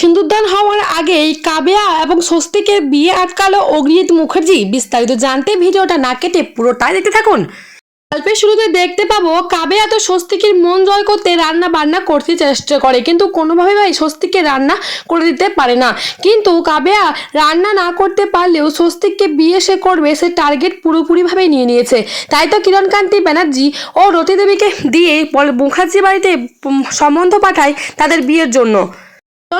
সিন্দুরদান হওয়ার আগেই কাবেয়া এবং স্বস্তিকের বিয়ে আটকালো অগ্রিত মুখার্জি। বিস্তারিত জানতে ভিডিওটা না কেটে পুরোটাই দেখতে থাকুন। গল্পের শুরুতে দেখতে পাবো, কাবেয়া তো স্বস্তিকের মন জয় করতে রান্না বান্না করতে চেষ্টা করে, কিন্তু কোনোভাবে ভাই স্বস্তিকে রান্না করে দিতে পারে না। কিন্তু কাবেয়া রান্না না করতে পারলেও স্বস্তিককে বিয়ে সে করবে, সে টার্গেট পুরোপুরিভাবে নিয়ে নিয়েছে। তাই তো কিরণকান্তি ব্যানার্জি ও রতি দেবীকে দিয়ে মুখার্জি বাড়িতে সম্বন্ধ পাঠায় তাদের বিয়ের জন্য।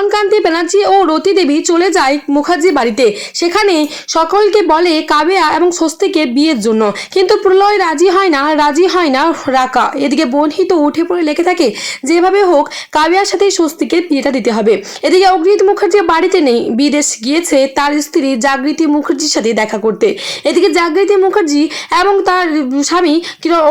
কিরণকান্তি ব্যানার্জি ও রতি দেবী চলে যায় মুখার্জি বাড়িতে। সেখানে সকলকে বলে কাবেয়া এবং স্বস্তিকের বিয়ের জন্য। কিন্তু প্রলয় রাজি হয় না, রাজি হয় না রাকা। এদিকে বনহিত উঠে পড়ে লেগে থাকে, যেভাবে হোক, কাবেয়ার সাথে স্বস্তিকের বিয়েটা দিতে হবে। এদিকে অগ্রিত মুখার্জি বাড়িতে নেই, বিদেশ গিয়েছে তার স্ত্রী জাগৃতি মুখার্জির সাথে দেখা করতে। এদিকে জাগৃতি মুখার্জি এবং তার স্বামী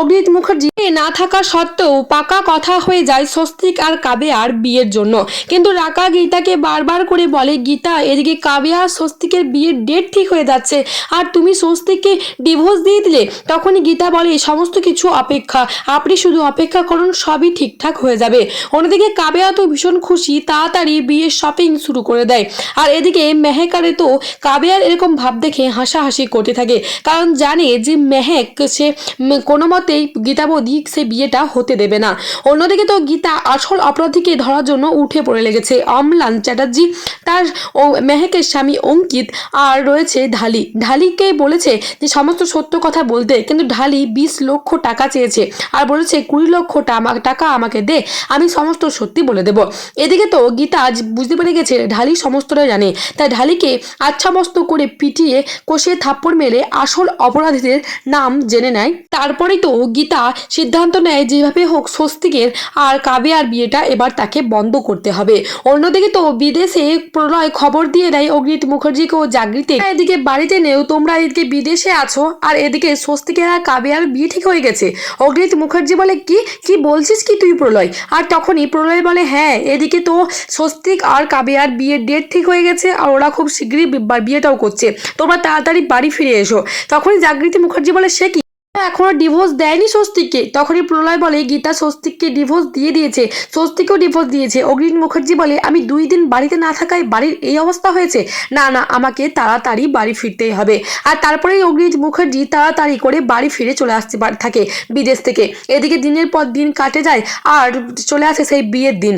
অগ্রিত মুখার্জি না থাকা সত্ত্বেও পাকা কথা হয়ে যায় স্বস্তিক আর কাবেয়ার বিয়ের জন্য। কিন্তু রাকা গীতাকে বারবার করে বলে, গীতা, এদিকে কাবেয়া আর স্বস্তিকের বিয়ের ডেট ঠিক হয়ে যাচ্ছে আর তুমি স্বস্তিককে ডিভোর্স দিয়ে দিলে? তখনই গীতা বলে সমস্ত কিছু অপেক্ষা। আপনি শুধু অপেক্ষা করুন, সবই ঠিকঠাক হয়ে যাবে। অন্যদিকে কাবেয়া তো ভীষণ খুশি, তাড়াতাড়ি বিয়ের শপিং শুরু করে দেয়। আর এদিকে মেহেকারে তো কাবেয়ার এরকম ভাব দেখে হাসাহাসি করতে থাকে, কারণ জানে যে মেহেক, সে কোনো মতেই গীতাবধি সে বিয়েটা হতে দেবে না। অন্যদিকে তো গীতা আসল অপরাধীকে ধরার জন্য উঠে পড়ে লেগেছে। অমলান চ্যাটার্জি, তার ও মেহেকের স্বামী অঙ্কিত আর রয়েছে ঢালি। ঢালিকে বলেছে যে, সমস্ত সত্য কথা বলতে, কিন্তু ঢালি বিশ লক্ষ টাকা চেয়েছে আর বলেছে, কুড়ি লক্ষ টাকা আমাকে দে, আমি সমস্ত সত্যি বলে দেব। এদিকে তো গীতা আজ বুঝতে পেরে গেছে, ঢালি সমস্তটাই জানে। তাই ঢালিকে আচ্ছামস্ত করে পিটিয়ে কষিয়ে থাপ্পড় মেরে আসল অপরাধীদের নাম জেনে নেয়। তারপরেই তো গীতা সিদ্ধান্ত নেয়, যেভাবে হোক স্বস্তিকের আর কাবিয়ার বিয়েটা এবার তাকে বন্ধ করতে হবে। অন্যদিকে তো বিদেশে প্রলয় খবর দিয়ে দেয় অগ্নিত মুখার্জিকে ও জাগৃতি এদিকে বাড়িতে নেও, তোমরা এদিকে বিদেশে আছো, আর এদিকে স্বস্তিকের আর কাবিয়ার বিয়ে ঠিক হয়ে গেছে। অগ্নিত মুখার্জি বলে, কি? কি বলছিস কি তুই প্রলয়? আর তখনই প্রলয় বলে হ্যাঁ এদিকে তো স্বস্তিক আর কাবিয়ার বিয়ের ডেট ঠিক হয়ে গেছে, আর ওরা খুব শীঘ্রই বিয়েটাও করছে। তোমরা তাড়াতাড়ি বাড়ি ফিরে এসো। তখনই জাগৃতি মুখার্জি বলে, সে কি? এখনও ডিভোর্স দেয়নি স্বস্তিককে। তখনই প্রলয় বলে, গীতা স্বস্তিককে ডিভোর্স দিয়ে দিয়েছে। স্বস্তিককেও ডিভোর্স দিয়েছে। অগ্রিণ মুখার্জি বলে, আমি দুই দিন বাড়িতে না থাকায় বাড়ির এই অবস্থা হয়েছে? না না, আমাকে তাড়াতাড়ি বাড়ি ফিরতেই হবে। আর তারপরেই অগ্রিজ মুখার্জি তাড়াতাড়ি করে বাড়ি ফিরে চলে আসতে থাকে বিদেশ থেকে। এদিকে দিনের পর দিন কাটে যায়, আর চলে আসে সেই বিয়ের দিন।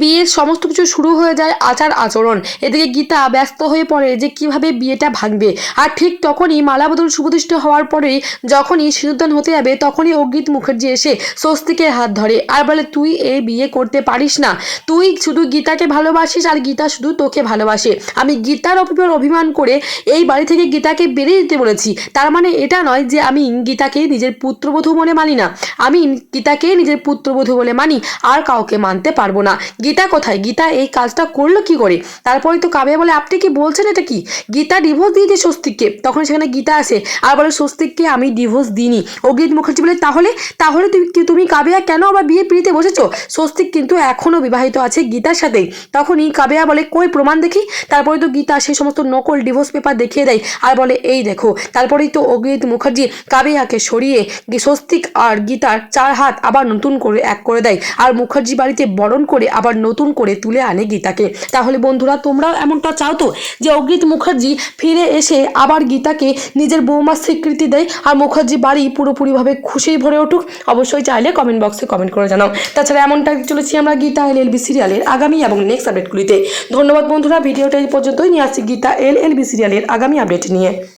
বিয়ের সমস্ত কিছু শুরু হয়ে যায় আচার আচরণ। এদিকে গীতা ব্যস্ত হয়ে পড়ে যে কীভাবে বিয়েটা ভাঙবে। আর ঠিক তখনই মালাবদল সুপ্রতিষ্ঠ হওয়ার পরেই যখনই সিঁদুরদান হতে যাবে, তখনই অগ্রিত মুখার্জি এসে স্বস্তিকের হাত ধরে। আর বলে, তুই এই বিয়ে করতে পারিস না। তুই শুধু গীতাকে ভালোবাসিস আর গীতা শুধু তোকে ভালোবাসে। আমি গীতার অভিমান অভিমান করে এই বাড়ি থেকে গীতাকে বেরিয়ে দিতে বলেছি। তার মানে এটা নয় যে আমি গীতাকে নিজের পুত্রবধূ মনে মানি না। আমি গীতাকে নিজের পুত্রবধূ বলে মানি। আর কাউকে মানতে পারব না। গীতা কোথায়? গীতা এই কাজটা করল কি করে? তারপরে তো কাবে বলে, আপনি কি বলছেন এটা কি? গীতা ডিভোর্স দিয়েছে স্বস্তিককে। তখন সেখানে গীতা আসে আর বলে, স্বস্তিককে আমি ডিভোর্স দিইনি। অগ্রিত মুখার্জি বলে, তাহলে তাহলে তুমি তুমি কাবেয়া কেন আবার বিয়ে পিড়িতে বসেছো? স্বস্তিক কিন্তু এখনও বিবাহিত আছে গীতার সাথেই তখনই কাবেয়া বলে, কই প্রমাণ দেখি? তারপরে তো গীতা সেই সমস্ত নকল ডিভোর্স পেপার দেখিয়ে দেয় আর বলে, এই দেখো। তারপরেই তো অগ্রিত মুখার্জি কাবেয়াকে সরিয়ে স্বস্তিক আর গীতার চার হাত আবার নতুন করে এক করে দেয়। আর মুখার্জি বাড়িতে বরণ করে আবার নতুন করে তুলে আনে গীতাকে। তাহলে বন্ধুরা, তোমরাও এমনটা চাও তো? যে অগ্রিত মুখার্জি ফিরে এসে আবার গীতাকে নিজের বৌমার স্বীকৃতি দেয় আর মুখার্জি বাড়ি পুরোপুরিভাবে খুশি ভরে উঠুক, অবশ্যই চাইলে কমেন্ট বক্সে কমেন্ট করে জানাও। তাছাড়া এমনটা চলেছি আমরা গীতা এল এল বি সিরিয়ালের আগামী এবং নেক্সট আপডেটগুলিতে ধন্যবাদ বন্ধুরা, ভিডিওটা এই পর্যন্তই। নিয়ে আসছি গীতা এল এল বি সিরিয়ালের আগামী আপডেট নিয়ে।